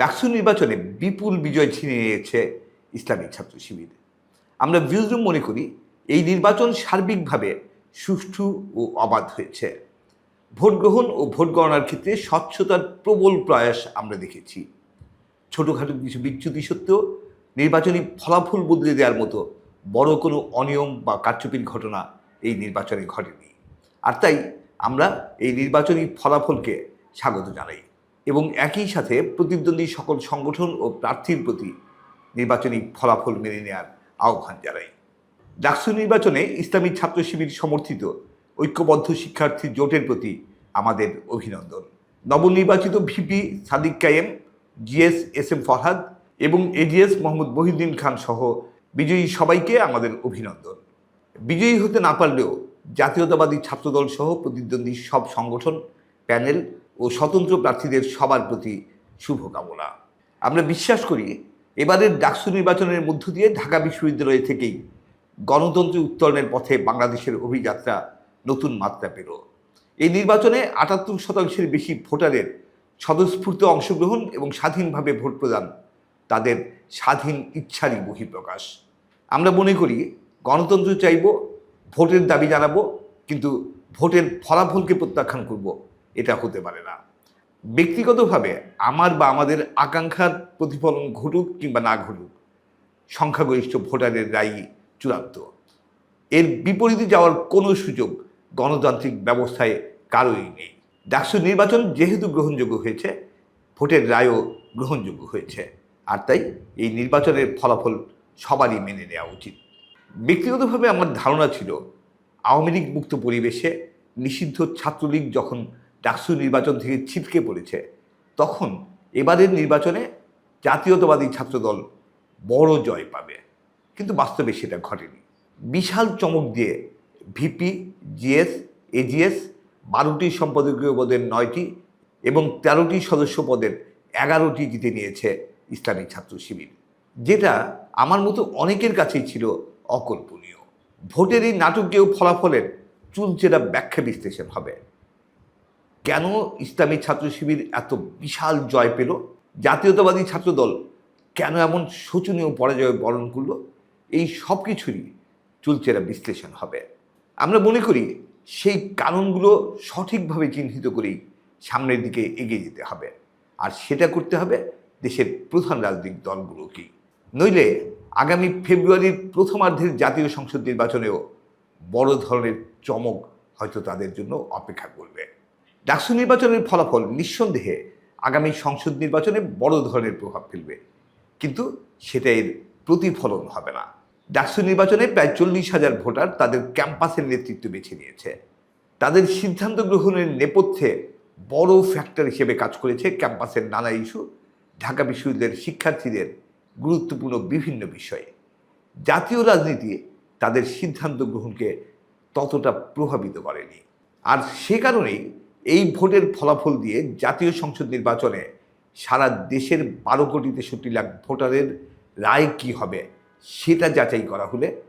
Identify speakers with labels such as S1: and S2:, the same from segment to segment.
S1: ডাকসু নির্বাচনে বিপুল বিজয় ছিনিয়ে নিয়েছে ইসলামিক ছাত্র শিবির। আমরা ভিউজরুম মনে করি, এই নির্বাচন সার্বিকভাবে সুষ্ঠু ও অবাধ হয়েছে। ভোট গ্রহণ ও ভোট গণনার ক্ষেত্রে স্বচ্ছতার প্রবল প্রয়াস আমরা দেখেছি। ছোটোখাটো কিছু বিচ্যুতি সত্ত্বেও নির্বাচনী ফলাফল বদলে দেওয়ার মতো বড় কোনো অনিয়ম বা কারচুপির ঘটনা এই নির্বাচনে ঘটেনি। আর তাই আমরা এই নির্বাচনী ফলাফলকে স্বাগত জানাই। এবং একই সাথে প্রতিদ্বন্দ্বী সকল সংগঠন ও প্রার্থীর প্রতি নির্বাচনী ফলাফল মেনে নেওয়ার আহ্বান জানাই। ডাকসু নির্বাচনে ইসলামী ছাত্র শিবির সমর্থিত ঐক্যবদ্ধ শিক্ষার্থী জোটের প্রতি আমাদের অভিনন্দন। নবনির্বাচিত ভিপি সাদিক কায়েম, জিএস এস এম ফরহাদ এবং এজিএস মোহাম্মদ মহিউদ্দিন খান সহ বিজয়ী সবাইকে আমাদের অভিনন্দন। বিজয়ী হতে না পারলেও জাতীয়তাবাদী ছাত্রদল সহ প্রতিদ্বন্দ্বী সব সংগঠন প্যানেল ও স্বতন্ত্র প্রার্থীদের সবার প্রতি শুভকামনা। আমরা বিশ্বাস করি, এবারের ডাকসু নির্বাচনের মধ্য দিয়ে ঢাকা বিশ্ববিদ্যালয় থেকেই গণতন্ত্র উত্তরণের পথে বাংলাদেশের অভিযাত্রা নতুন মাত্রা পেল। এই নির্বাচনে আটাত্তর শতাংশের বেশি ভোটারের স্বতঃস্ফূর্ত অংশগ্রহণ এবং স্বাধীনভাবে ভোট প্রদান তাদের স্বাধীন ইচ্ছারই বহিঃপ্রকাশ। আমরা মনে করি, গণতন্ত্র চাইব, ভোটের দাবি জানাব, কিন্তু ভোটের ফলাফলকে প্রত্যাখ্যান করব। এটা হতে পারে না। ব্যক্তিগতভাবে আমার বা আমাদের আকাঙ্ক্ষার প্রতিফলন ঘটুক কিংবা না ঘটুক, সংখ্যাগরিষ্ঠ ভোটারের রায়ই চূড়ান্ত। এর বিপরীতে যাওয়ার কোনো সুযোগ গণতান্ত্রিক ব্যবস্থায় কারোই নেই। ডাকসু নির্বাচন যেহেতু গ্রহণযোগ্য হয়েছে, ভোটের রায়ও গ্রহণযোগ্য হয়েছে। আর তাই এই নির্বাচনের ফলাফল সবারই মেনে নেওয়া উচিত। ব্যক্তিগতভাবে আমার ধারণা ছিল, আওয়ামী লীগ মুক্ত পরিবেশে নিষিদ্ধ ছাত্রলীগ যখন ডাকসু নির্বাচন থেকে ছিটকে পড়েছে। তখন এবারের নির্বাচনে জাতীয়তাবাদী ছাত্রদল বড় জয় পাবে। কিন্তু বাস্তবে সেটা ঘটেনি। বিশাল চমক দিয়ে ভিপি, জিএস, এজিএস বারোটি সম্পাদকীয় পদের নয়টি এবং তেরোটি সদস্য পদের এগারোটি জিতে নিয়েছে ইসলামিক ছাত্র শিবির, যেটা আমার মতো অনেকের কাছেই ছিল অকল্পনীয়। ভোটের এই নাটকীয় ফলাফলের চুলচেরা ব্যাখ্যা বিশ্লেষণ হবে। কেন ইসলামী ছাত্র শিবির এত বিশাল জয় পেল? জাতীয়তাবাদী ছাত্রদল কেন এমন শোচনীয় পরাজয় বরণ করল? এই সব কিছুরই চুলচেরা বিশ্লেষণ হবে। আমরা মনে করি সেই কারণগুলো সঠিকভাবে চিহ্নিত করেই সামনের দিকে এগিয়ে যেতে হবে। আর সেটা করতে হবে দেশের প্রধান রাজনৈতিক দলগুলোকেই। নইলে আগামী ফেব্রুয়ারির প্রথমার্ধের জাতীয় সংসদ নির্বাচনেও বড় ধরনের চমক হয়তো তাদের জন্য অপেক্ষা করবে। ডাকসু নির্বাচনের ফলাফল নিঃসন্দেহে আগামী সংসদ নির্বাচনে বড় ধরনের প্রভাব ফেলবে। কিন্তু সেটা এর প্রতিফলন হবে না। ডাকসু নির্বাচনে প্রায় চল্লিশ হাজার ভোটার তাদের ক্যাম্পাসের নেতৃত্ব বেছে নিয়েছে। তাদের সিদ্ধান্ত গ্রহণের নেপথ্যে বড় ফ্যাক্টর হিসেবে কাজ করেছে ক্যাম্পাসের নানা ইস্যু, ঢাকা বিশ্ববিদ্যালয়ের শিক্ষার্থীদের গুরুত্বপূর্ণ বিভিন্ন বিষয়ে। জাতীয় রাজনীতি তাদের সিদ্ধান্ত গ্রহণকে ততটা প্রভাবিত করেনি। আর সে কারণেই এই ভোটের ফলাফল দিয়ে জাতীয় সংসদ নির্বাচনে সারা দেশের বারো কোটি তেষট্টি লাখ ভোটারের রায় কি হবে? সেটা যাচাই করা হলে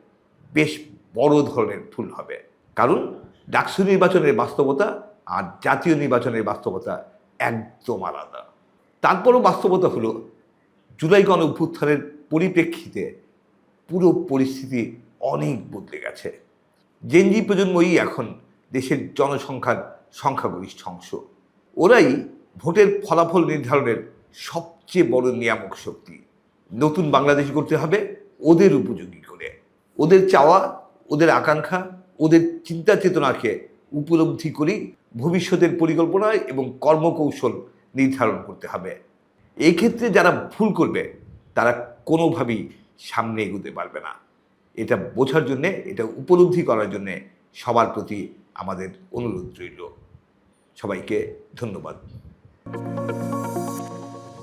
S1: বেশ বড় ধরনের ভুল হবে। কারণ ডাকসু নির্বাচনের বাস্তবতা আর জাতীয় নির্বাচনের বাস্তবতা একদম আলাদা। তারপরও বাস্তবতা হলো, জুলাই গণ অভ্যুত্থানের পরিপ্রেক্ষিতে পুরো পরিস্থিতি অনেক বদলে গেছে। জেনজি প্রজন্মই এখন দেশের জনসংখ্যার সংখ্যাগরিষ্ঠ অংশ। ওরাই ভোটের ফলাফল নির্ধারণের সবচেয়ে বড় নিয়ামক শক্তি। নতুন বাংলাদেশ করতে হবে ওদের উপযোগী করে। ওদের চাওয়া, ওদের আকাঙ্ক্ষা, ওদের চিন্তা চেতনাকে উপলব্ধি করেই ভবিষ্যতের পরিকল্পনা এবং কর্মকৌশল নির্ধারণ করতে হবে। এই ক্ষেত্রে যারা ভুল করবে, তারা কোনোভাবেই সামনে এগোতে পারবে না। এটা বোঝার জন্যে, এটা উপলব্ধি করার জন্যে সবার প্রতি আমাদের অনুরোধ রইল। সবাইকে ধন্যবাদ।